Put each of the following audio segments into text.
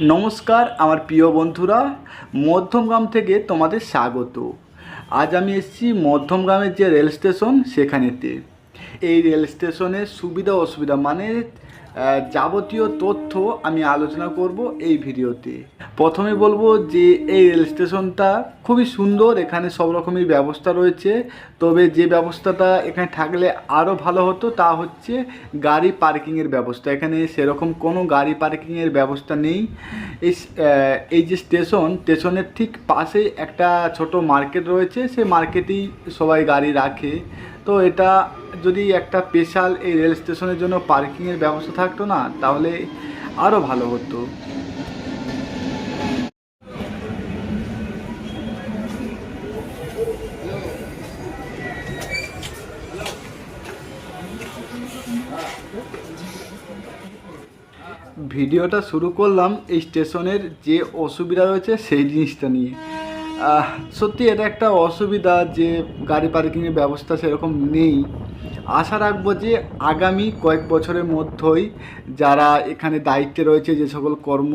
নমস্কার, আমার প্রিয় বন্ধুরা। মধ্যমগ্রাম থেকে তোমাদের স্বাগত। আজ আমি এসেছি মধ্যমগ্রামের যে রেল স্টেশন, সেখানেতে। এই রেল স্টেশনের সুবিধা অসুবিধা মানে যাবতীয় তথ্য আমি আলোচনা করব এই ভিডিওতে। প্রথমে বলব যে এই রেল স্টেশনটা খুবই সুন্দর, এখানে সব রকমের ব্যবস্থা রয়েছে। তবে যে ব্যবস্থাটা এখানে থাকলে আরও ভালো হতো তা হচ্ছে গাড়ি পার্কিংয়ের ব্যবস্থা। এখানে সেরকম কোনো গাড়ি পার্কিংয়ের ব্যবস্থা নেই। এই যে স্টেশন, স্টেশনের ঠিক পাশেই একটা ছোট মার্কেট রয়েছে, সেই মার্কেটেই সবাই গাড়ি রাখে। তো এটা যদি একটা স্পেশাল এই রেল স্টেশনের জন্য পার্কিংয়ের ব্যবস্থা থাকতো না, তাহলে আরও ভালো হতো। ভিডিওটা শুরু করলাম এই স্টেশনের যে অসুবিধা রয়েছে সেই জিনিসটা নিয়ে। সত্যি এটা একটা অসুবিধা যে গাড়ি পার্কিংয়ের ব্যবস্থা সেরকম নেই। আশা রাখব যে আগামী কয়েক বছরের মধ্যেই যারা এখানে দায়িত্বে রয়েছে, যে সকল কর্ম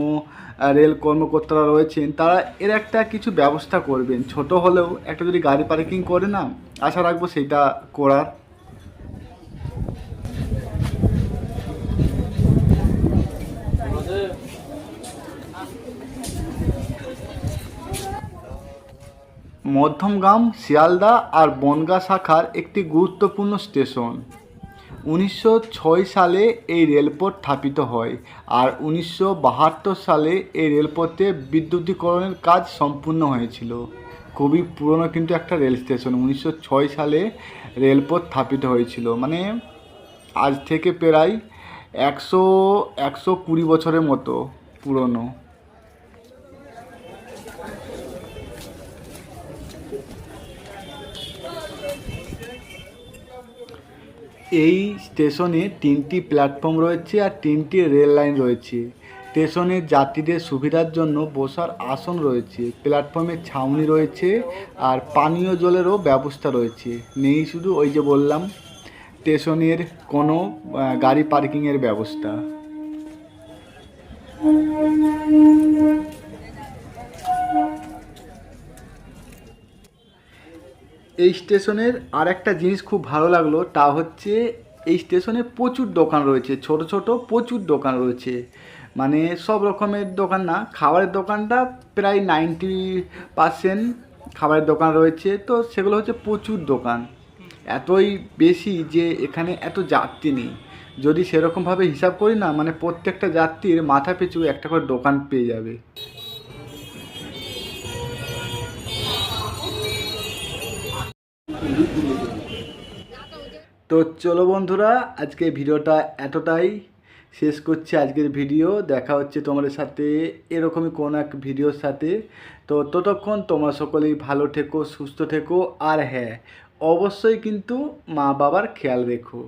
রেল কর্মকর্তারা রয়েছেন, তারা এর একটা কিছু ব্যবস্থা করবেন। ছোট হলেও একটা যদি গাড়ি পার্কিং করে না, আশা রাখব সেটা করার মধ্যমগ্রাম, শিয়ালদা আর বনগাঁ শাখার একটি গুরুত্বপূর্ণ স্টেশন। উনিশশো ছয় সালে এই রেলপথ স্থাপিত হয় আর উনিশশো বাহাত্তর সালে এই রেলপথে বিদ্যুতীকরণের কাজ সম্পূর্ণ হয়েছিল। খুবই পুরনো কিন্তু একটা রেল স্টেশন। উনিশশো ছয় সালে রেলপথ স্থাপিত হয়েছিল। মানে আজ থেকে প্রায় একশো একশো কুড়ি বছরের মতো পুরনো। এই স্টেশনে তিনটি প্ল্যাটফর্ম রয়েছে আর তিনটি রেল লাইন রয়েছে। স্টেশনে যাত্রীদের সুবিধার জন্য বসার আসন রয়েছে প্ল্যাটফর্মে ছাউনি রয়েছে আর পানীয় জলেরও ব্যবস্থা রয়েছে। নেই শুধু ওই যে বললাম, স্টেশনের কোনো গাড়ি পার্কিংয়ের ব্যবস্থা। এই স্টেশনের আর একটা জিনিস খুব ভালো লাগল, তা হচ্ছে এই স্টেশনে প্রচুর দোকান রয়েছে, ছোট ছোট প্রচুর দোকান রয়েছে। মানে সব রকমের দোকান না, খাবারের দোকানটা প্রায় নাইনটি পার্সেন্ট খাবারের দোকান রয়েছে, তো সেগুলো হচ্ছে প্রচুর দোকান। এতই বেশি যে এখানে এত যাত্রী নেই। যদি সেরকমভাবে হিসাব করি না মানে প্রত্যেকটা যাত্রীর মাথা পিছু একটা করে দোকান পেয়ে যাবে। তো চলো বন্ধুরা, আজকে ভিডিওটা এতটাই। শেষ করছি আজকের ভিডিও। দেখা হচ্ছে তোমাদের সাথে এরকমই কোনো এক ভিডিওর সাথে। তো ততক্ষণ তোমরা সকলেই ভালো থেকো, সুস্থ থেকো। আর হ্যাঁ অবশ্যই কিন্তু মা বাবার খেয়াল রেখো।